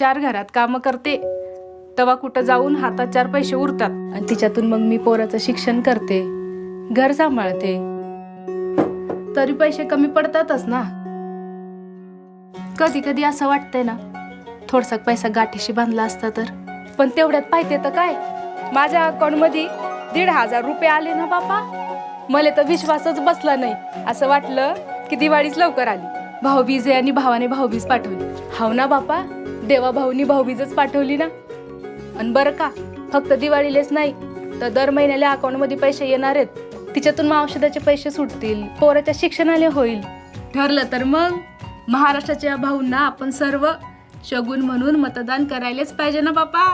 चार घरात कामं करते. तेव्हा कुठं जाऊन हातात चार पैसे उरतात. आणि तिच्यातून मग मी पोराचं शिक्षण करते. घर सांभाळते. तरी पैसे कमी पडतातच ना. कधी कधी असं वाटतंय ना थोडसा पैसा गाठीशी बांधला असता तर. पण तेवढ्यात पाहिजे तर काय? माझ्या अकाउंटमध्ये दीड हजार रुपये आले ना बापा. मला तर विश्वासच बसला नाही. असं वाटलं की दिवाळीच लवकर आली. भाऊबीज आहे आणि भावाने भाऊबीज पाठवली. हाव ना बापा? देवा भाऊनी भाऊबीजच पाठवली ना? आणि बरं का फक्त दिवाळीलेच नाही तर दर महिन्याला अकाउंटमध्ये पैसे येणार आहेत. तिच्यातून मग औषधाचे पैसे सुटतील पोराच्या शिक्षणाला होईल. ठरलं तर मग? महाराष्ट्राच्या भाऊंना आपण सर्व शगुन म्हणून मतदान करायलाच पाहिजे ना बापा?